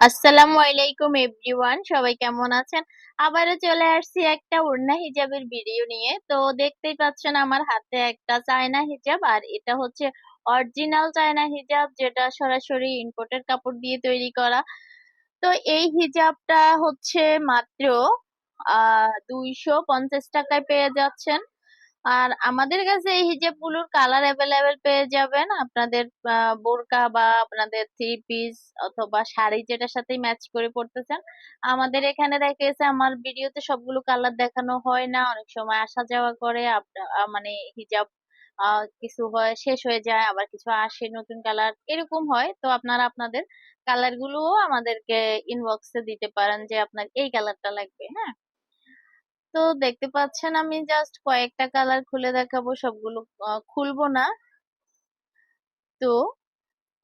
আসসালামু আলাইকুম এভরিওয়ান, সবাই কেমন আছেন? আবারও চলে আসছি একটা ওড়না হিজাবের ভিডিও নিয়ে। তো দেখতেই পাচ্ছেন আমার হাতে একটা চায়না হিজাব, আর এটা হচ্ছে অরিজিনাল চায়না হিজাব, যেটা সরাসরি ইম্পোর্টেড কাপড় দিয়ে তৈরি করা। তো এই হিজাবটা হচ্ছে মাত্র, আহ, দুইশো পঞ্চাশ টাকায় পেয়ে যাচ্ছেন। আর আমাদের কাছে এই হিজাবগুলোর কালার অ্যাভেলেবেল পেয়ে যাবেন। আপনাদের বোরকা বা আপনাদের থ্রি পিস অথবা শাড়ি যেটার সাথেই ম্যাচ করে পড়তে চান আমাদের এখানে দেখা গেছে আমার ভিডিওতে সবগুলো কালার দেখানো হয় না। অনেক সময় আসা যাওয়া করে মানে হিজাব কিছু হয়, শেষ হয়ে যায়, আবার কিছু আসে নতুন কালার, এরকম হয়। তো আপনারা আপনাদের কালার গুলোও আমাদেরকে ইনবক্সে দিতে পারেন যে আপনার এই কালারটা লাগবে হ্যাঁ? তো দেখতে পাচ্ছেন আমি জাস্ট কয়েকটা কালার খুলে দেখাবো, সবগুলো খুলবো না। তো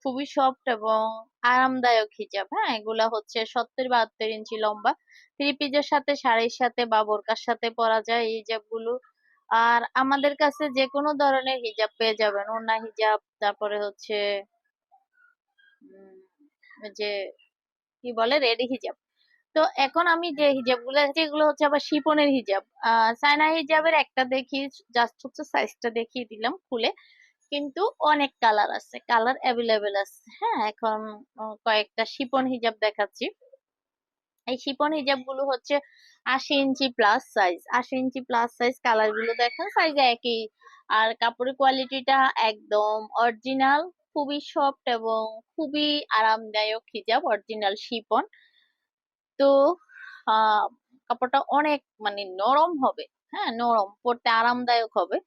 খুবই সফট এবং আরামদায়ক হিজাব হ্যাঁ? এগুলা হচ্ছে সত্তর বাহাত্তর ইঞ্চি লম্বা। থ্রি পিসের সাথে শাড়ির সাথে বা বোরকার সাথে পরা যায় এই হিজাবগুলো। আর আমাদের কাছে যে কোনো ধরনের হিজাব পেয়ে যাবেন। ওড়না হিজাব, তারপরে হচ্ছে যে কি বলে? রেডি হিজাব। তো এখন আমি যে হিজাবগুলো আছে এগুলো হচ্ছে আবার শিপনের হিজাব। চায়না হিজাবের একটা দেখি জাস্ট হচ্ছে সাইজটা দেখিয়ে দিলাম খুলে। কিন্তু অনেক কালার আছে কালার অ্যাভেলেবেল আছে। হ্যাঁ এখন কয়েকটা শিপন হিজাব দেখাচ্ছি। এই শিপন হিজাবগুলো হচ্ছে আশি ইঞ্চি প্লাস সাইজ আশি ইঞ্চি প্লাস সাইজ কালারগুলো দেখেন সাইজ একই। আর কাপড়ের কোয়ালিটিটা একদম অরিজিনাল খুবই সফট এবং খুবই আরামদায়ক হিজাব অরিজিনাল শিপন। তো কাপড়টা অনেক মানে নরম হবে হ্যাঁ নরম, পরতে আরামদায়ক হবে।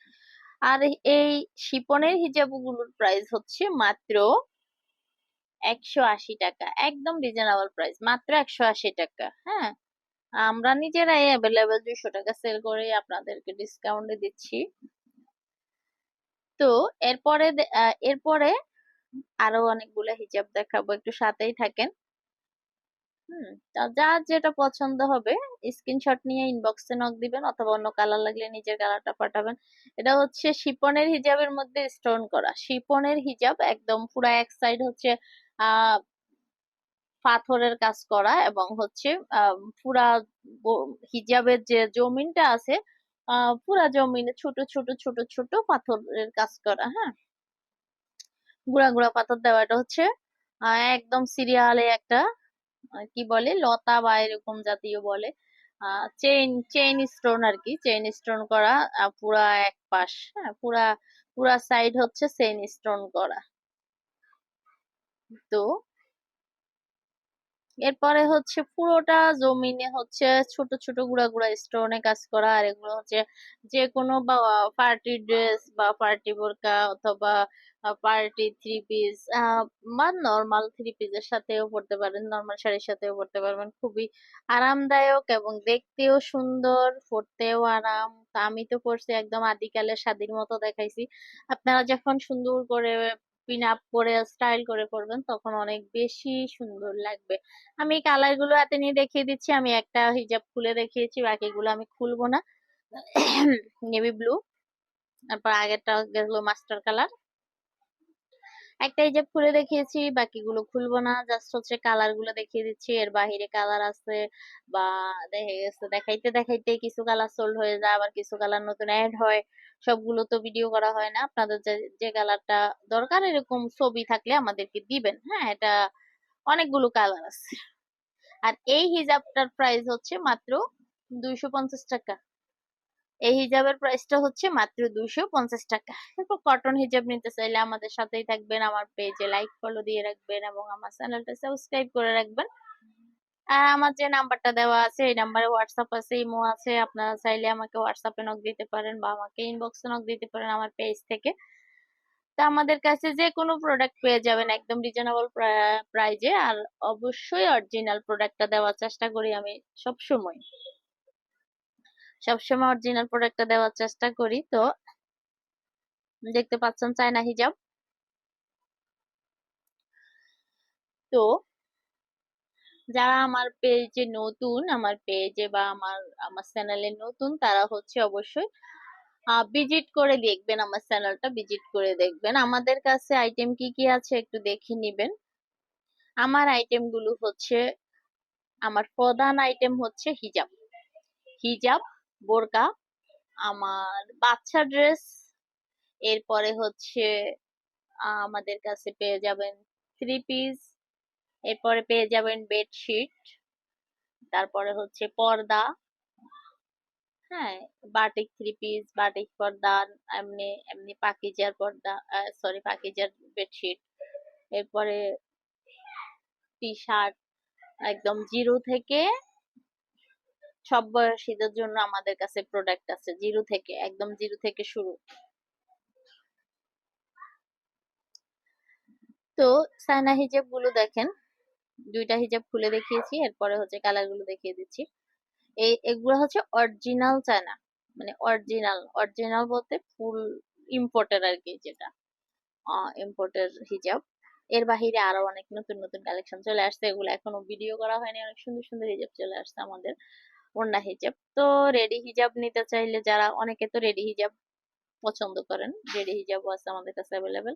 আর এই শিপনের হিজাবগুলোর প্রাইস হচ্ছে মাত্র একশো আশি টাকা, একদম রিজনেবল প্রাইস মাত্র একশো আশি টাকা হ্যাঁ। আমরা নিজেরাই অ্যাভেলেবেল দুইশো টাকা সেল করে আপনাদেরকে ডিসকাউন্টে দিচ্ছি। তো, এরপরে এরপরে আরও অনেকগুলো হিজাব দেখাবো, একটু সাথেই থাকেন। হুম যার যেটা পছন্দ হবে স্ক্রিনশট নিয়ে ইনবক্সে নক দিবেন অথবা অন্য কালার লাগলে নিজের কালারটা পাঠাবেন। এটা হচ্ছে শিপনের হিজাবের মধ্যে স্টোন করা। শিপনের হিজাব একদম পুরা এক সাইড হচ্ছে আহ পাথরের কাজ করা এবং হচ্ছে পুরা হিজাবের যে জমিনটা আছে পুরা জমিনে ছোট ছোট ছোট ছোট পাথরের কাজ করা হ্যাঁ? গুঁড়া গুঁড়া পাথর দেওয়া। এটা হচ্ছে একদম সিরিয়ালে একটা কি বলে? লতা বা এরকম জাতীয় বলে। চেইন চেইন স্টোন আর কি চেইন স্টোন করা পুরা এক পাশ হ্যাঁ? পুরা পুরা সাইড হচ্ছে চেইন স্টোন করা। তো এরপরে হচ্ছে পুরোটা জমিনে হচ্ছে ছোট ছোট গুড়া গুড়া স্টোনে কাজ করা, আর এগুলো হচ্ছে যে কোনো বা পার্টি ড্রেস বা পার্টি বোরকা অথবা পার্টি থ্রি পিস বা নর্মাল থ্রি পিসের সাথেও পড়তে পারেন নর্মাল শাড়ির সাথেও পড়তে পারবেন। খুবই আরামদায়ক এবং দেখতেও সুন্দর, পরতেও আরাম। আমি তো পরছি একদম আদিকালের শাদীর মতো দেখাইছি। আপনারা যখন সুন্দর করে পিন আপ করে স্টাইল করে করবেন, তখন অনেক বেশি সুন্দর লাগবে। আমি কালারগুলো হাতে নিয়ে দেখিয়ে দিচ্ছি, আমি একটা হিজাব খুলে দেখিয়েছি, বাকিগুলো আমি খুলবো না। নেভি ব্লু তারপর আগেরটা গেল মাস্টার কালার একটা হিজাব খুলে দেখিয়েছি, বাকিগুলো খুলবো না জাস্ট হচ্ছে কালারগুলো দেখিয়ে দিচ্ছি, এর বাহিরে কালার আছে, বা দেখা গেছে দেখাইতে দেখাইতে কিছু কালার সোল্ড হয়ে যায়, আবার কিছু কালার নতুন অ্যাড হয়, সবগুলো তো ভিডিও করা হয় না। আপনাদের যে যে কালারটা দরকার, এরকম ছবি থাকলে আমাদেরকে দিবেন। হ্যাঁ এটা অনেকগুলো কালার আছে। আর এই হিজাবটার প্রাইস হচ্ছে মাত্র দুইশো পঞ্চাশ টাকা। এই হিজাবের প্রাইসটা হচ্ছে মাত্র দুইশো পঞ্চাশ টাকা। এরপর কটন হিজাব নিতে চাইলে আমাদের সাথেই থাকবেন, আমার পেজে লাইক ফলো দিয়ে রাখবেন এবং আমার চ্যানেলটা সাবস্ক্রাইব করে রাখবেন। আর আমার যে নাম্বারটা দেওয়া আছে, এই নাম্বারে হোয়াটসঅ্যাপ আছে ইমো আছে, আপনারা চাইলে আমাকে হোয়াটসঅ্যাপে নক দিতে পারেন বা আমাকে ইনবক্সে নক দিতে পারেন আমার পেজ থেকে। তা আমাদের কাছে যে কোনো প্রোডাক্ট পেয়ে যাবেন একদম রিজনেবল প্রাইজে আর অবশ্যই অরিজিনাল প্রোডাক্টটা দেওয়ার চেষ্টা করি আমি সব সময় সবসময় অরিজিনাল প্রোডাক্টটা দেওয়ার চেষ্টা করি, তো দেখতে পাচ্ছেন চায়না হিজাব তো যারা আমার পেজে নতুন, আমার পেজে বা আমার আমার চ্যানেলে নতুন, তারা হচ্ছে অবশ্যই ভিজিট করে দেখবেন আমার চ্যানেলটা ভিজিট করে দেখবেন। আমাদের কাছে আইটেম কি কি আছে একটু দেখে নিবেন। আমার আইটেমগুলো হচ্ছে, আমার প্রধান আইটেম হচ্ছে হিজাব হিজাব বোরকা, আমার বাচ্চা ড্রেস, এরপরে হচ্ছে আমাদের কাছে পেয়ে যাবেন থ্রি পিস এরপরে পেয়ে যাবেন বেডশিট তারপরে হচ্ছে পর্দা হ্যাঁ বাটিক থ্রি পিস বাটিক পর্দা, এমনি এমনি পাকিজার পর্দা সরি পাকিজার বেডশিট এরপরে টি শার্ট একদম জিরো থেকে সব বয়সীদের জন্য আমাদের কাছে প্রোডাক্ট আছে, জিরো থেকে, একদম জিরো থেকে শুরু। তো সাইনা হিজাবগুলো দেখেন, দুইটা হিজাব খুলে দেখিয়েছি, এরপরে হচ্ছে কালারগুলো দেখিয়ে দিচ্ছি। এই এগুলো হচ্ছে অরিজিনাল চায়না মানে অরিজিনাল অরিজিনাল বলতে ফুল ইম্পোর্টের আর কি যেটা ইম্পোর্টের হিজাব। এর বাহিরে আরও অনেক নতুন নতুন কালেকশন চলে আসছে, এগুলো এখনও ভিডিও করা হয়নি, অনেক সুন্দর সুন্দর হিজাব চলে আসছে আমাদের। ওড়না হিজাব। তো রেডি হিজাব নিতে চাইলে যারা, অনেকে তো রেডি হিজাব পছন্দ করেন। রেডি হিজাবও আছে আমাদের কাছে অ্যাভেলেবেল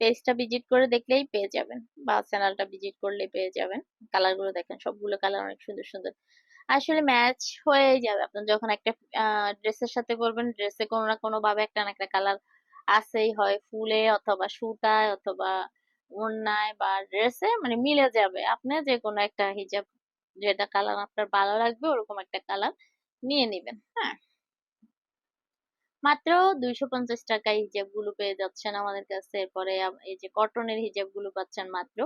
পেজটা ভিজিট করে দেখলেই পেয়ে যাবেন বা চ্যানেলটা ভিজিট করলে পেয়ে যাবেন। কালারগুলো দেখেন, সবগুলো কালার অনেক সুন্দর সুন্দর। আসলে ম্যাচ হয়ে যাবে। আপনার যখন একটা ড্রেসের সাথে করবেন ড্রেসে কোনো না কোনো ভাবে একটা না একটা কালার আছেই, হয় ফুলে অথবা সুতায় অথবা ওড়নায় বা ড্রেসে মানে মিলে যাবে। আপনি যে কোনো একটা হিজাব যেটা কালার আপনার ভালো লাগবে, ওরকম একটা কালার নিয়ে নেবেন হ্যাঁ? মাত্র দুইশো পঞ্চাশ টাকায় হিজাবগুলো পেয়ে যাচ্ছেন আমাদের কাছে। এরপরে এই যে কটনের হিজাবগুলো পাচ্ছেন মাত্র